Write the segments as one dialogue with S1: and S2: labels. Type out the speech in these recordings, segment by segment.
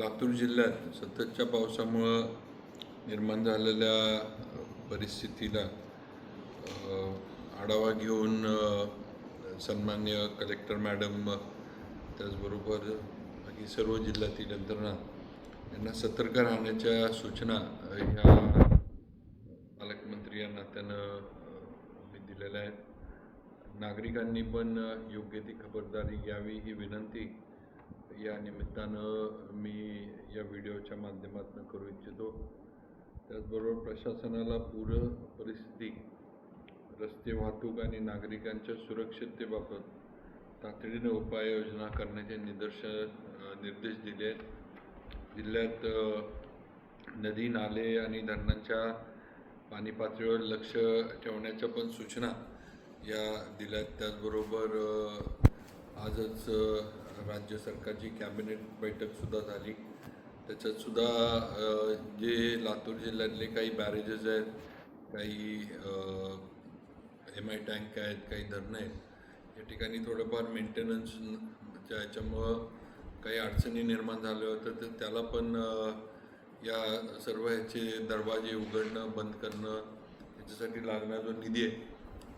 S1: लातूर जिल्ह्यात सततच्या पावसामुळं निर्माण झालेल्या परिस्थितीला आढावा घेऊन सन्मान्य कलेक्टर मॅडम त्याचबरोबर बाकी सर्व जिल्ह्यातील यंत्रणा यांना सतर्क राहण्याच्या सूचना ह्या पालकमंत्री या नात्यानं मी दिलेल्या आहेत. नागरिकांनी पण योग्य ती खबरदारी घ्यावी ही विनंती या निमित्तानं मी या व्हिडिओच्या माध्यमातून करू इच्छितो. त्याचबरोबर प्रशासनाला पूर परिस्थिती रस्ते वाहतूक आणि नागरिकांच्या सुरक्षिततेबाबत तातडीनं उपाययोजना करण्याचे निदर्शन निर्देश दिले आहेत. जिल्ह्यात नदी नाले आणि धरणांच्या पाणी पातळीवर लक्ष ठेवण्याच्या पण सूचना या दिल्यात त्याचबरोबर आजच राज्य सरकारची कॅबिनेट बैठकसुद्धा झाली. त्याच्यातसुद्धा जे लातूर जिल्ह्यातले काही बॅरेजेस आहेत काही एम आय टँक आहेत काही धरणं आहेत या ठिकाणी थोडंफार मेंटेनन्सच्या याच्यामुळं काही अडचणी निर्माण झाल्या होत्या तर त्याला पण या सर्व ह्याचे दरवाजे उघडणं बंद करणं याच्यासाठी लागणारा जो निधी आहे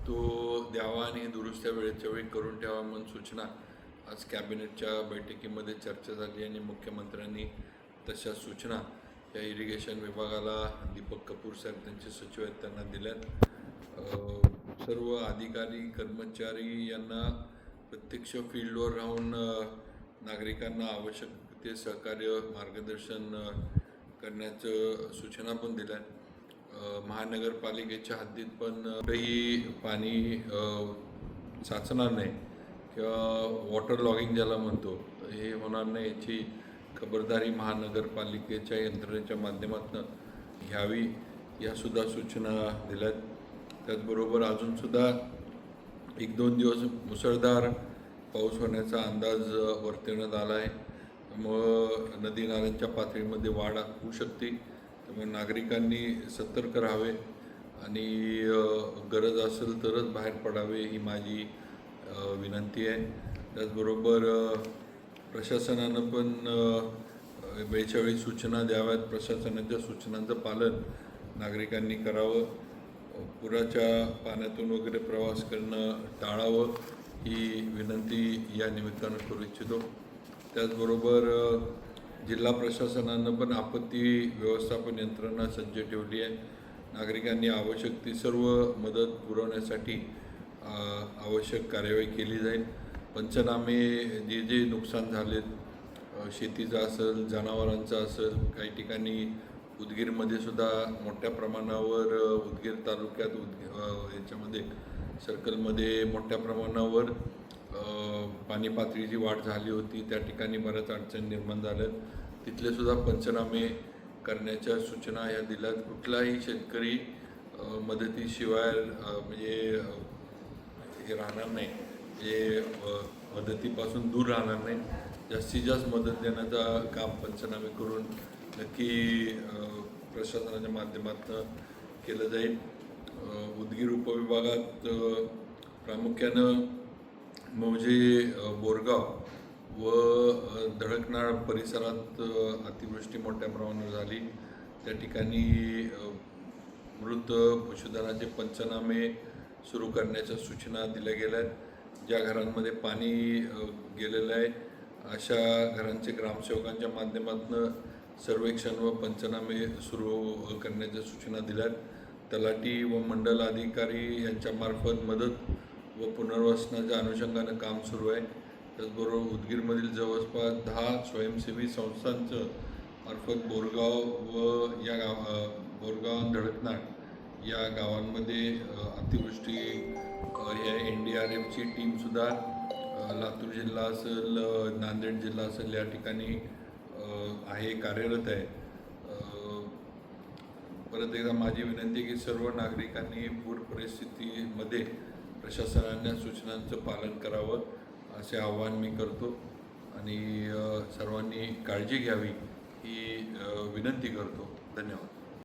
S1: तो द्यावा आणि दुरुस्त्या वेळेच्या वेळी करून ठेवा म्हणून सूचना आज कॅबिनेटच्या बैठकीमध्ये चर्चा झाली आणि मुख्यमंत्र्यांनी तशा सूचना या इरिगेशन विभागाला दीपक कपूर साहेब त्यांचे सचिव आहेत त्यांना दिल्यात. सर्व अधिकारी कर्मचारी यांना प्रत्यक्ष फील्डवर राहून नागरिकांना आवश्यक ते सहकार्य मार्गदर्शन करण्याचं सूचना पण दिल्या आहेत महानगरपालिकेच्या हद्दीत पण काही कुठेही पाणी साचणार नाही. किंवा वॉटर लॉगिंग ज्याला म्हणतो हे होणार नाही. याची खबरदारी महानगरपालिकेच्या यंत्रणेच्या माध्यमातून घ्यावी यासुद्धा सूचना दिल्यात. त्याचबरोबर अजूनसुद्धा एक दोन दिवस मुसळधार पाऊस होण्याचा अंदाज वर्तवण्यात आला आहे. त्यामुळं नदी नाल्यांच्या पातळीमध्ये वाढ होऊ शकते. त्यामुळे नागरिकांनी सतर्क राहावे आणि गरज असेल तरच बाहेर पडावे ही माझी विनंती आहे. त्याचबरोबर प्रशासनानं पण वेळच्या वेळी सूचना द्याव्यात. प्रशासनाच्या सूचनांचं पालन नागरिकांनी करावं पुराच्या पाण्यातून वगैरे प्रवास करणं टाळावं ही विनंती या निमित्तानं करू इच्छितो. त्याचबरोबर जिल्हा प्रशासनानं पण आपत्ती व्यवस्थापन यंत्रणा सज्ज ठेवली आहे. नागरिकांनी आवश्यक ती सर्व मदत पुरवण्यासाठी आवश्यक कार्यवाही केली जाईल. पंचनामे जे जे नुकसान झालेत शेतीचं असेल जनावरांचं असेल काही ठिकाणी उदगीरमध्ये सुद्धा मोठ्या प्रमाणावर उदगीर तालुक्यात उदगी याच्यामध्ये सर्कलमध्ये मोठ्या प्रमाणावर पाणी पातळीची वाढ झाली होती. त्या ठिकाणी बऱ्याच अडचणी निर्माण झाल्या. तिथले सुद्धा पंचनामे करण्याच्या सूचना ह्या दिल्यात. कुठलाही शेतकरी मदतीशिवाय म्हणजे हे राहणार नाही. हे मदतीपासून दूर राहणार नाही. जास्तीत जास्त मदत देण्याचा काम पंचनामे करून नक्की प्रशासनाच्या माध्यमातून केलं जाईल. उदगीर उपविभागात प्रामुख्यानं मौजे बोरगाव व धडकनाळ परिसरात अतिवृष्टी मोठ्या प्रमाणावर झाली. त्या ठिकाणी मृत पशुधनाचे पंचनामे सुरू करण्याच्या सूचना दिल्या गेल्या आहेत ज्या घरांमध्ये पाणी गेलेलं आहे अशा घरांचे ग्रामसेवकांच्या माध्यमातून सर्वेक्षण व पंचनामे सुरू करण्याच्या सूचना दिल्या आहेत तलाठी व मंडल अधिकारी यांच्यामार्फत मदत व पुनर्वसनाच्या अनुषंगानं काम सुरू आहे. त्याचबरोबर उदगीरमधील जवळपास दहा स्वयंसेवी संस्थांचं मार्फत बोरगाव व या गाव बोरगाव धडकनाट या गावांमध्ये अतिवृष्टी या एन डी आर एफची टीमसुद्धा लातूर जिल्हा असेल नांदेड जिल्हा असेल या ठिकाणी आहे कार्यरत आहे. परत एकदा माझी विनंती आहे की सर्व नागरिकांनी पूर परिस्थितीमध्ये प्रशासनाने सूचनांचं पालन करावं असे आवाहन मी करतो. आणि सर्वांनी काळजी घ्यावी ही विनंती करतो. धन्यवाद.